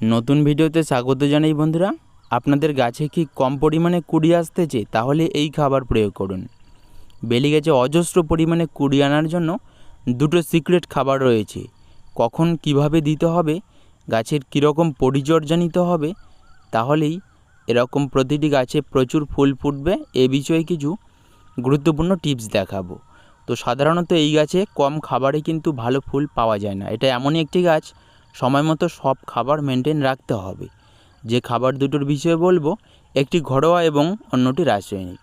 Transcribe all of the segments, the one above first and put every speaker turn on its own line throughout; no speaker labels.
নতুন ভিডিওতে স্বাগত জানাই বন্ধুরা। আপনাদের গাছে কি কম পরিমাণে কুড়ি আসতেছে, তাহলে এই খাবার প্রয়োগ করুন। বেলি গাছে অজস্র পরিমাণে কুড়ি আনার জন্য দুটো সিক্রেট খাবার রয়েছে। কখন কীভাবে দিতে হবে, গাছের কীরকম পরিচর্যা নিতে হবে, তাহলেই এরকম প্রতিটি গাছে প্রচুর ফুল ফুটবে, এ বিষয়ে কিছু গুরুত্বপূর্ণ টিপস দেখাবো। তো সাধারণত এই গাছে কম খাবারে কিন্তু ভালো ফুল পাওয়া যায় না। এটা এমনই একটি গাছ সময় মতো সব খাবার মেনটেন রাখতে হবে। যে খাবার দুটোর বিষয়ে বলব, একটি ঘরোয়া এবং অন্যটি রাসায়নিক।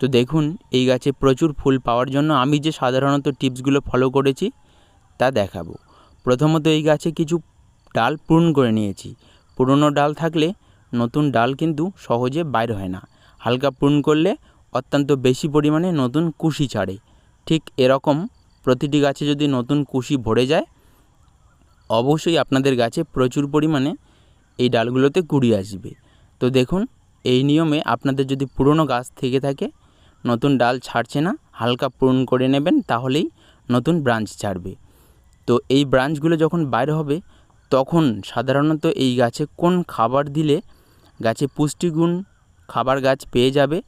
তো দেখুন, এই গাছে প্রচুর ফুল পাওয়ার জন্য আমি যে সাধারণত টিপসগুলো ফলো করেছি, তা দেখাবো। প্রথমত এই গাছে কিছু ডাল পূরণ করে নিয়েছি। পুরনো ডাল থাকলে নতুন ডাল কিন্তু সহজে বাইর হয় না। হালকা পূরণ করলে অত্যন্ত বেশি পরিমাণে নতুন কুশি ছাড়ে। ঠিক এরকম প্রতিটি গাছে যদি নতুন কুশি ভরে যায় অবশ্যই আপনাদের গাছে প্রচুর পরিমাণে এই ডালগুলোতে কুড়ি আসবে। তো দেখুন, এই নিয়মে আপনাদের যদি পুরনো গাছ থেকে থাকে, নতুন ডাল ছাড়ছে না, হালকা পূরণ করে নেবেন, তাহলেই নতুন ব্রাঞ্চ ছাড়বে। তো এই ব্রাঞ্চগুলো যখন বাইর হবে, তখন সাধারণত এই গাছে কোন খাবার দিলে গাছে পুষ্টিগুণ খাবার গাছ পেয়ে যাবে,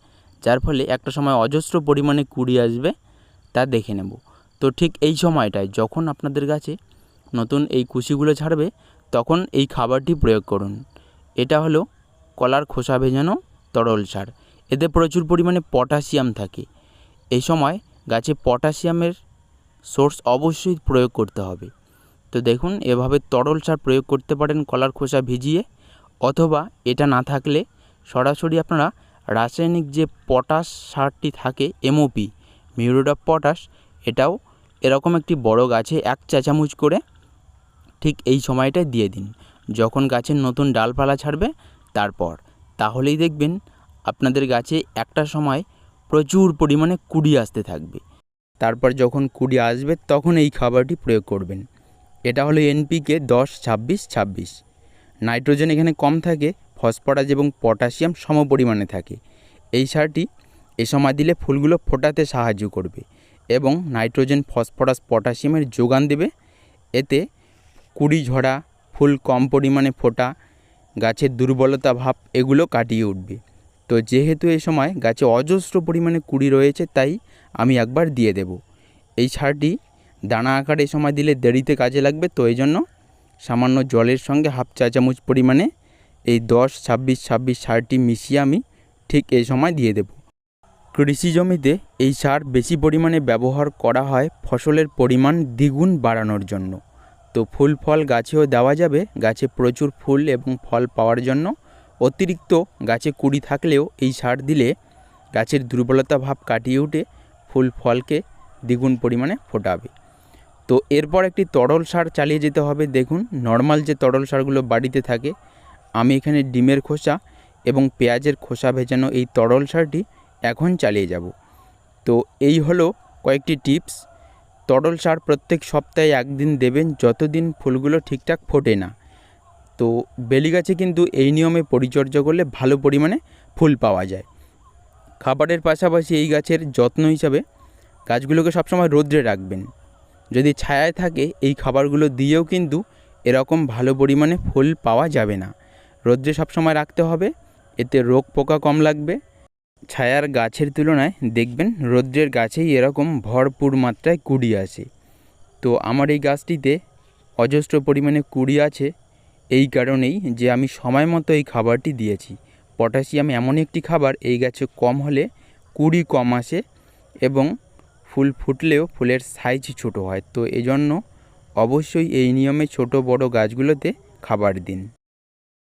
যার ফলে একটা সময় অজস্র পরিমাণে কুড়ি আসবে, তা দেখে নেব। তো ঠিক এই সময়টায় যখন আপনাদের গাছে নতুন এই কুশিগুলো ছাড়বে, তখন এই খাবারটি প্রয়োগ করুন। এটা হলো কলার খোসা ভেজানো তরল সার। এতে প্রচুর পরিমাণে পটাশিয়াম থাকে। এই সময় গাছে পটাশিয়ামের সোর্স অবশ্যই প্রয়োগ করতে হবে। তো দেখুন, এভাবে তরল সার প্রয়োগ করতে পারেন কলার খোসা ভিজিয়ে, অথবা এটা না থাকলে সরাসরি আপনারা রাসায়নিক যে পটাশ সারটি থাকে এমওপি মিউরেট অফ পটাশ, এটাও এরকম একটি বড় গাছে এক চা চামচ করে ঠিক এই সময়টায় দিয়ে দিন। যখন গাছের নতুন ডালপালা ছাড়বে, তারপর। তাহলেই দেখবেন আপনাদের গাছে একটা সময় প্রচুর পরিমাণে কুড়ি আসতে থাকবে। তারপর যখন কুড়ি আসবে, তখন এই খাবারটি প্রয়োগ করবেন। এটা হলো এনপিকে দশ, ছাব্বিশ ছাব্বিশ। নাইট্রোজেন এখানে কম থাকে, ফসফরাস এবং পটাশিয়াম সম পরিমাণে থাকে। এই সারটি এ সময় দিলে ফুলগুলো ফোটাতে সাহায্য করবে এবং নাইট্রোজেন, ফসফরাস, পটাশিয়ামের যোগান দেবে। এতে কুড়ি ঝরা ফুল কম পরিমাণে ফোটা, গাছের দুর্বলতা ভাব, এগুলো কাটিয়ে উঠবে। তো যেহেতু এই সময় গাছে অজস্র পরিমাণে কুড়ি রয়েছে, তাই আমি একবার দিয়ে দেব। এই সারটি দানা আকারে সময় দিলে দেরিতে কাজে লাগবে, তো এই জন্য সামান্য জলের সঙ্গে হাফ চা চামচ পরিমাণে এই দশ, ছাব্বিশ ছাব্বিশ সারটি মিশিয়ে আমি ঠিক এই সময় দিয়ে দেব। কৃষি জমিতে এই সার বেশি পরিমাণে ব্যবহার করা হয় ফসলের পরিমাণ দ্বিগুণ বাড়ানোর জন্য। তো ফুল ফল গাছেও দেওয়া যাবে। গাছে প্রচুর ফুল এবং ফল পাওয়ার জন্য। অতিরিক্ত গাছে কুড়ি থাকলেও এই সার দিলে গাছের দুর্বলতা ভাব কাটিয়ে উঠে ফুল ফলকে দ্বিগুণ পরিমাণে ফোটাবে। তো এরপর একটি তরল সার চালিয়ে যেতে হবে। দেখুন, নর্মাল যে তরল সারগুলো বাড়িতে থাকে, আমি এখানে ডিমের খোসা এবং পেঁয়াজের খোসা ভেজানো এই তরল সারটি এখন চালিয়ে যাব। তো এই হলো কয়েকটি টিপস। তরল সার প্রত্যেক সপ্তাহে একদিন দেবেন যতদিন ফুলগুলো ঠিকঠাক ফোটে না। তো বেলি গাছে কিন্তু এই নিয়মে পরিচর্যা করলে ভালো পরিমাণে ফুল পাওয়া যায়। খাবারের পাশাপাশি এই গাছের যত্ন হিসাবে গাছগুলোকে সবসময় রোদ্রে রাখবেন। যদি ছায়ায় থাকে, এই খাবারগুলো দিয়েও কিন্তু এরকম ভালো পরিমাণে ফুল পাওয়া যাবে না। রোদ্রে সবসময় রাখতে হবে, এতে রোগ পোকা কম লাগবে ছায়ার গাছের তুলনায় দেখবেন রৌদ্রের গাছেই এরকম ভরপুর মাত্রায় কুড়ি আসে তো আমার এই গাছটিতে অজস্র পরিমাণে কুড়ি আছে এই কারণেই যে আমি সময় মতো এই খাবারটি দিয়েছি। পটাশিয়াম এমন একটি খাবার, এই গাছে কম হলে কুড়ি কম আসে এবং ফুল ফুটলেও ফুলের সাইজ ছোট হয়। তো এজন্য অবশ্যই এই নিয়মে ছোট বড় গাছগুলোতে খাবার দিন।